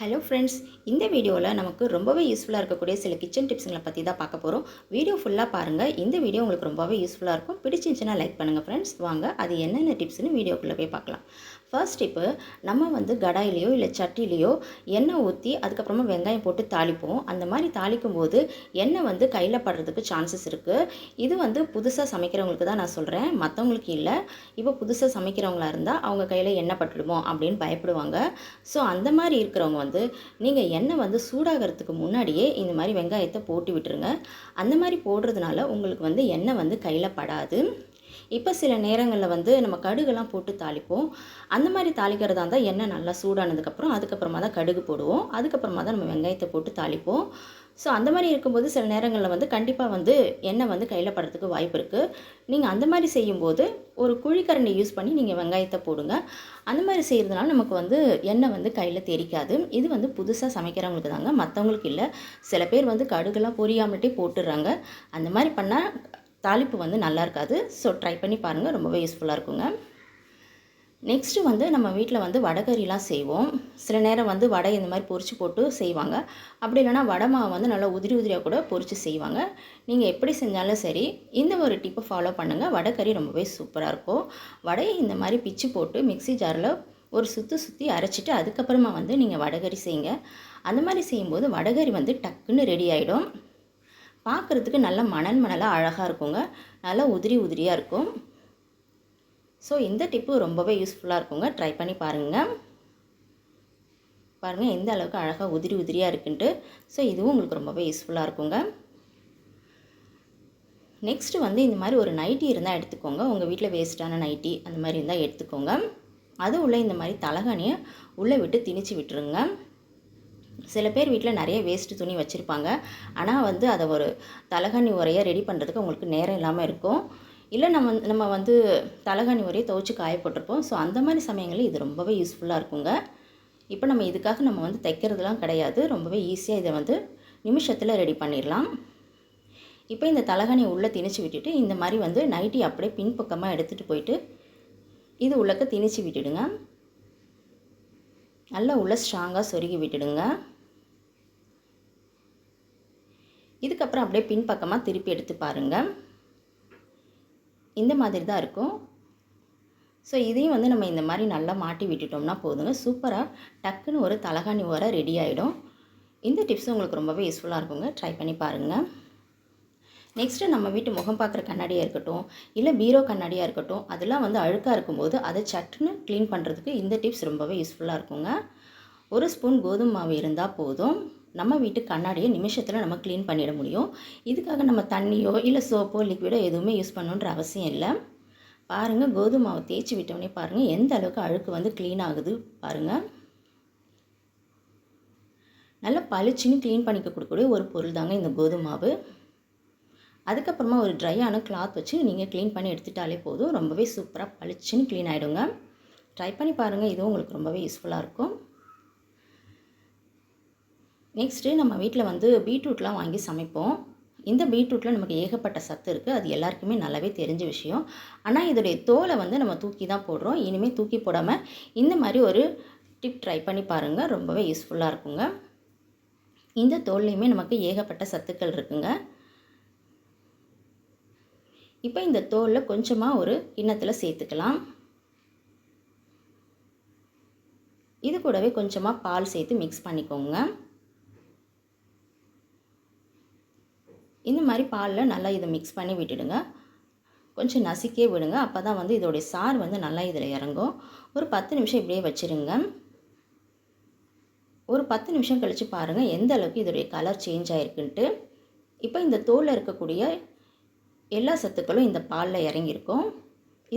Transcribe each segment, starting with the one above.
Hello friends இந்த வீடியோவில் நமக்கு ரொம்பவே யூஸ்ஃபுல்லாக இருக்கக்கூடிய சில கிச்சன் டிப்ஸுங்களை பற்றி தான் பார்க்க போகிறோம் வீடியோ ஃபுல்லாக பாருங்கள் இந்த வீடியோ உங்களுக்கு ரொம்பவே யூஸ்ஃபுல்லாக இருக்கும். பிடிச்சிருந்துச்சுன்னா லைக் பண்ணுங்கள் ஃப்ரெண்ட்ஸ் வாங்க அது என்னென்ன டிப்ஸ்னு வீடியோக்குள்ளே போய் பார்க்கலாம். ஃபர்ஸ்ட் டிப்பு நம்ம வந்து கடாயிலையோ இல்லை சட்டிலேயோ எண்ணெய் ஊற்றி அதுக்கப்புறமா வெங்காயம் போட்டு தாளிப்போம். அந்த மாதிரி தாளிக்கும் போது எண்ணெய் வந்து கையில் படுறதுக்கு சான்சஸ் இருக்குது இது வந்து புதுசாக சமைக்கிறவங்களுக்கு தான் நான் சொல்கிறேன் மற்றவங்களுக்கு இல்லை. இப்போ புதுசாக சமைக்கிறவங்களா இருந்தால் அவங்க கையில் எண்ணெய் பட்டுடுமோ அப்படின்னு பயப்படுவாங்க. ஸோ அந்த மாதிரி இருக்கிறவங்க வந்து நீங்கள் எண்ணெய் வந்து சூடாகிறதுக்கு முன்னாடியே இந்த மாதிரி வெங்காயத்தை போட்டு விட்டுருங்க. அந்த மாதிரி போடுறதுனால உங்களுக்கு வந்து எண்ணெய் வந்து கையில் படாது. இப்போ சில நேரங்களில் வந்து நம்ம கடுகுலாம் போட்டு தாளிப்போம். அந்த மாதிரி தாளிக்கிறதா இருந்தால் எண்ணெய் நல்லா சூடானதுக்கப்புறம் அதுக்கப்புறமா தான் கடுகு போடுவோம். அதுக்கப்புறமா தான் நம்ம வெங்காயத்தை போட்டு தாளிப்போம். ஸோ அந்த மாதிரி இருக்கும்போது சில நேரங்களில் வந்து கண்டிப்பாக வந்து எண்ணெய் வந்து கையில் படுறதுக்கு வாய்ப்பு இருக்குது நீங்கள் அந்த மாதிரி செய்யும்போது ஒரு குழிக்கரண்டி யூஸ் பண்ணி நீங்கள் வெங்காயத்தை போடுங்க. அந்த மாதிரி செய்கிறதுனால நமக்கு வந்து எண்ணெய் வந்து கையில் தெரிக்காது. இது வந்து புதுசாக சமைக்கிறவங்களுக்கு தாங்க மற்றவங்களுக்கு இல்லை. சில பேர் வந்து கடுகுலாம் பொரியாமட்டே போட்டுடுறாங்க அந்த மாதிரி பண்ணால் தாளிப்பு வந்து நல்லா இருக்காது. ஸோ ட்ரை பண்ணி பாருங்கள் ரொம்பவே யூஸ்ஃபுல்லாக இருக்குங்க. நெக்ஸ்ட்டு வந்து நம்ம வீட்டில் வந்து வடகறிலாம் செய்வோம். சில நேரம் வந்து வடை இந்த மாதிரி பொறிச்சு போட்டு செய்வாங்க. அப்படி இல்லைனா வடை மாவு வந்து நல்லா உதிரி உதிரியாக கூட பொறிச்சு செய்வாங்க. நீங்கள் எப்படி செஞ்சாலும் சரி இந்த ஒரு டிப்பை ஃபாலோ பண்ணுங்கள் வடைக்கறி ரொம்பவே சூப்பராக இருக்கும். வடையை இந்த மாதிரி பிச்சு போட்டு மிக்ஸி ஜாரில் ஒரு சுற்றி சுற்றி அரைச்சிட்டு அதுக்கப்புறமா வந்து நீங்கள் வடகறி செய்யுங்க. அந்த மாதிரி செய்யும்போது வடகறி வந்து டக்குன்னு ரெடி ஆகிடும் பார்க்குறதுக்கு நல்லா மணல் மணலாக அழகாக இருக்குங்க. நல்லா உதிரி உதிரியாக இருக்கும். ஸோ இந்த டிப்பு ரொம்பவே யூஸ்ஃபுல்லாக இருக்குங்க. ட்ரை பண்ணி பாருங்கள் பாருங்கள் எந்த அளவுக்கு அழகாக உதிரி உதிரியாக இருக்குன்ட்டு. ஸோ இதுவும் உங்களுக்கு ரொம்பவே யூஸ்ஃபுல்லாக இருக்குங்க. நெக்ஸ்ட்டு வந்து இந்த மாதிரி ஒரு நைட்டி இருந்தால் எடுத்துக்கோங்க. உங்கள் வீட்டில் வேஸ்ட்டான நைட்டி அந்த மாதிரி இருந்தால் எடுத்துக்கோங்க. அது உள்ளே இந்த மாதிரி தலகணியை உள்ளே விட்டு திணிச்சு விட்டுருங்க. சில பேர் வீட்டில் நிறைய வேஸ்ட்டு துணி வச்சுருப்பாங்க. ஆனால் வந்து அதை ஒரு தலகணி உரையை ரெடி பண்ணுறதுக்கு உங்களுக்கு நேரம் இல்லாமல் இருக்கும். இல்லை நம்ம நம்ம வந்து தலகாணி ஒரே துவைச்சி காய போட்டிருப்போம் ஸோ அந்த மாதிரி சமயங்களில் இது ரொம்பவே யூஸ்ஃபுல்லாக இருக்குங்க. இப்போ நம்ம இதுக்காக நம்ம வந்து தைக்கிறதுலாம் கிடையாது. ரொம்பவே ஈஸியாக இதை வந்து நிமிஷத்தில் ரெடி பண்ணிடலாம். இப்போ இந்த தலகாணி உள்ளே திணிச்சு விட்டுட்டு இந்த மாதிரி வந்து நைட்டி அப்படியே பின்பக்கமாக எடுத்துகிட்டு போயிட்டு இது உள்ளக்க திணிச்சு விட்டுடுங்க. நல்லா உள்ளே ஸ்ட்ராங்காக சொருகி விட்டுடுங்க. இதுக்கப்புறம் அப்படியே பின்பக்கமாக திருப்பி எடுத்து பாருங்கள் இந்த மாதிரி தான் இருக்கும். ஸோ இதையும் வந்து நம்ம இந்த மாதிரி நல்லா மாட்டி விட்டுட்டோம்னா போதுங்க. சூப்பராக டக்குன்னு ஒரு தலகாணி ஓர ரெடி ஆகிடும் இந்த டிப்ஸ் உங்களுக்கு ரொம்பவே யூஸ்ஃபுல்லாக இருக்குங்க. ட்ரை பண்ணி பாருங்கள் நெக்ஸ்ட்டு நம்ம வீட்டு முகம் பார்க்குற கண்ணாடியாக இருக்கட்டும் இல்லை பீரோ கண்ணாடியாக இருக்கட்டும் அதெல்லாம் வந்து அழுக்காக இருக்கும்போது அதை சட்டுன்னு க்ளீன் பண்ணுறதுக்கு இந்த டிப்ஸ் ரொம்பவே யூஸ்ஃபுல்லாக இருக்குங்க. ஒரு ஸ்பூன் கோதுமை மாவு இருந்தால் போதும். நம்ம வீட்டு கண்ணாடியை நிமிஷத்தில் நம்ம க்ளீன் பண்ணிட முடியும். இதுக்காக நம்ம தண்ணியோ இல்லை சோப்போ லிக்விடோ எதுவுமே யூஸ் பண்ணணுன்ற அவசியம் இல்லை. பாருங்கள் கோதுமை மாவை தேய்ச்சி விட்டோடனே பாருங்கள் எந்த அளவுக்கு அழுக்கு வந்து க்ளீன் ஆகுது பாருங்கள் நல்லா பளிச்சுன்னு க்ளீன் பண்ணிக்க கொடுக்கக்கூடிய ஒரு பொருள் தாங்க இந்த கோதுமை மாவு. அதுக்கப்புறமா ஒரு ட்ரையான கிளாத் வச்சு நீங்கள் க்ளீன் பண்ணி எடுத்துட்டாலே போதும். ரொம்பவே சூப்பராக பளிச்சுன்னு க்ளீன் ஆகிடுங்க ட்ரை பண்ணி பாருங்கள் இதுவும் உங்களுக்கு ரொம்பவே யூஸ்ஃபுல்லாக இருக்கும். நெக்ஸ்ட்டு நம்ம வீட்டில் வந்து பீட்ரூட்லாம் வாங்கி சமைப்போம். இந்த பீட்ரூட்டில் நமக்கு ஏகப்பட்ட சத்து இருக்குது அது எல்லாருக்குமே நல்லாவே தெரிஞ்ச விஷயம். ஆனால் இதோடைய தோலை வந்து நம்ம தூக்கி தான் போடுறோம். இனிமேல் தூக்கி போடாமல் இந்த மாதிரி ஒரு டிப் ட்ரை பண்ணி பாருங்கள் ரொம்பவே யூஸ்ஃபுல்லாக இருக்குங்க. இந்த தோல்லையுமே நமக்கு ஏகப்பட்ட சத்துக்கள் இருக்குங்க. இப்போ இந்த தோலில் கொஞ்சமாக ஒரு கிண்ணத்தில் சேர்த்துக்கலாம். இது கூடவே கொஞ்சமாக பால் சேர்த்து மிக்ஸ் பண்ணிக்கோங்க. இந்த மாதிரி பாலில் நல்லா இதை மிக்ஸ் பண்ணி விட்டுடுங்க. கொஞ்சம் நசுக்கே விடுங்க. அப்போ தான் வந்து இதோடைய சார் வந்து நல்லா இதில் இறங்கும். ஒரு பத்து நிமிஷம் இப்படியே வச்சுருங்க. ஒரு பத்து நிமிஷம் கழித்து பாருங்கள் எந்த அளவுக்கு இதோடைய கலர் சேஞ்ச் ஆகிருக்குன்ட்டு இப்போ இந்த தோலில் இருக்கக்கூடிய எல்லா சத்துக்களும் இந்த பாலில் இறங்கியிருக்கும்.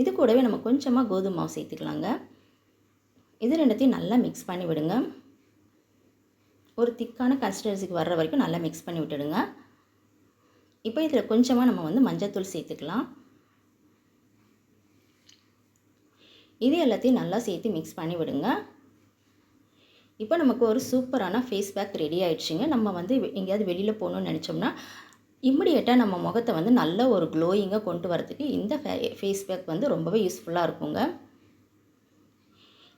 இது கூடவே நம்ம கொஞ்சமாக கோதுமை மாவு சேர்த்துக்கலாங்க. இது ரெண்டுத்தையும் நல்லா மிக்ஸ் பண்ணி விடுங்க. ஒரு திக்கான கன்சிஸ்டன்சிக்கு வர்ற வரைக்கும் நல்லா மிக்ஸ் பண்ணி விட்டுடுங்க. இப்போ இதில் கொஞ்சமாக நம்ம வந்து மஞ்சத்தூள் சேர்த்துக்கலாம். இது எல்லாத்தையும் நல்லா சேர்த்து மிக்ஸ் பண்ணி விடுங்க. இப்போ நமக்கு ஒரு சூப்பரான ஃபேஸ் பேக் ரெடி ஆயிடுச்சுங்க. நம்ம வந்து எங்கேயாவது வெளியில் போகணுன்னு நினச்சோம்னா இம்மிடியேட்டாக நம்ம முகத்தை வந்து நல்ல ஒரு க்ளோயிங்காக கொண்டு வரதுக்கு இந்த ஃபே ஃபேஸ் பேக் வந்து ரொம்பவே யூஸ்ஃபுல்லாக இருக்குங்க.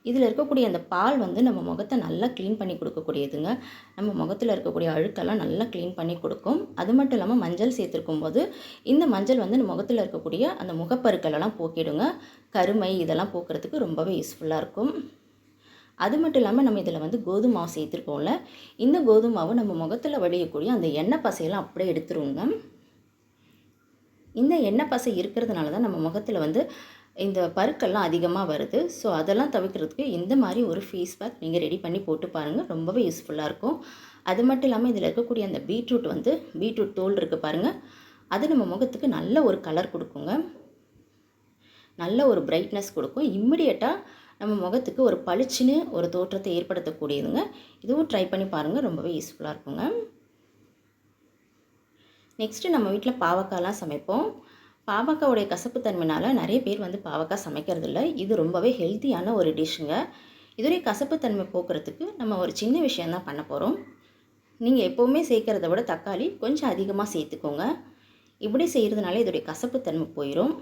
இதில் இருக்கக்கூடிய அந்த பால் வந்து நம்ம முகத்தை நல்லா க்ளீன் பண்ணி கொடுக்கக்கூடியதுங்க. நம்ம முகத்தில் இருக்கக்கூடிய அழுக்கெல்லாம் நல்லா க்ளீன் பண்ணி கொடுக்கும். அது மட்டும் இல்லாமல் மஞ்சள் சேர்த்துருக்கும் போது இந்த மஞ்சள் வந்து நம்ம முகத்தில் இருக்கக்கூடிய அந்த முகப்பருக்களெல்லாம் போக்கிடுங்க. கருமை இதெல்லாம் போக்குறதுக்கு ரொம்பவே யூஸ்ஃபுல்லாக இருக்கும். அது மட்டும் இல்லாமல் நம்ம இதில் வந்து கோதுமை மாவு சேர்த்துருக்கோம்ல இந்த கோதுமை மாவு நம்ம முகத்தில் வடியக்கூடிய அந்த எண்ணெய் பசையெல்லாம் அப்படியே எடுத்துருவோங்க. இந்த எண்ணெய் பசை இருக்கிறதுனால தான் நம்ம முகத்தில் வந்து இந்த பருக்கெல்லாம் அதிகமாக வருது. ஸோ அதெல்லாம் தவிர்க்கிறதுக்கு இந்த மாதிரி ஒரு ஃபேஸ் பேக் நீங்கள் ரெடி பண்ணி போட்டு பாருங்கள் ரொம்பவே யூஸ்ஃபுல்லாக இருக்கும். அது மட்டும் இல்லாமல் இதில் இருக்கக்கூடிய அந்த பீட்ரூட் வந்து பீட்ரூட் தோல் இருக்குது பாருங்கள் அது நம்ம முகத்துக்கு நல்ல ஒரு கலர் கொடுக்குங்க. நல்ல ஒரு பிரைட்னஸ் கொடுக்கும். இம்மிடியட்டாக நம்ம முகத்துக்கு ஒரு பளிச்சுன்னு ஒரு தோற்றத்தை ஏற்படுத்தக்கூடியதுங்க. இதுவும் ட்ரை பண்ணி பாருங்கள் ரொம்பவே யூஸ்ஃபுல்லாக இருக்குங்க. நெக்ஸ்ட்டு நம்ம வீட்டில் பாவக்காய்லாம் சமைப்போம். பாவக்காவுடைய கசப்புத்தன்மைனால் நிறைய பேர் வந்து பாவக்காய் சமைக்கிறதில்ல. இது ரொம்பவே ஹெல்த்தியான ஒரு டிஷ்ஷுங்க இதுடைய கசப்புத்தன்மை போக்குறதுக்கு நம்ம ஒரு சின்ன விஷயந்தான் பண்ண போகிறோம் நீங்கள் எப்போவுமே சேர்க்குறத விட தக்காளி கொஞ்சம் அதிகமாக சேர்த்துக்கோங்க. இப்படி செய்கிறதுனால இதோடைய கசப்புத்தன்மை போயிடும்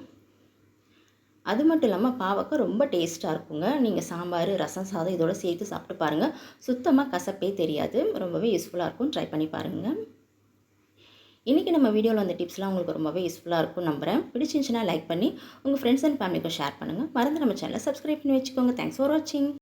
அது மட்டும் இல்லாமல் பாவக்காய் ரொம்ப டேஸ்ட்டாக இருக்குங்க. நீங்கள் சாம்பார் ரசம் சாதம் இதோட சேர்த்து சாப்பிட்டு பாருங்கள் சுத்தமாக கசப்பே தெரியாது. ரொம்பவே யூஸ்ஃபுல்லாக இருக்கும். ட்ரை பண்ணி பாருங்கள் இன்றைக்கி நம்ம வீடியோவில் அந்த டிப்ஸ்லாம் உங்களுக்கு ரொம்பவே யூஸ்ஃபுல்லாக இருக்கும் நம்புகிறேன் பிடிச்சிருந்துச்சுன்னா லைக் பண்ணி உங்கள் ஃப்ரெண்ட்ஸ் அண்ட் ஃபேமிலிக்கும் ஷேர் பண்ணுங்கள் மறந்து நம்ம சேனலை சப்ஸ்கிரைப் பண்ணி வச்சுக்கோங்க. தேங்க்ஸ் ஃபார் வாட்சிங்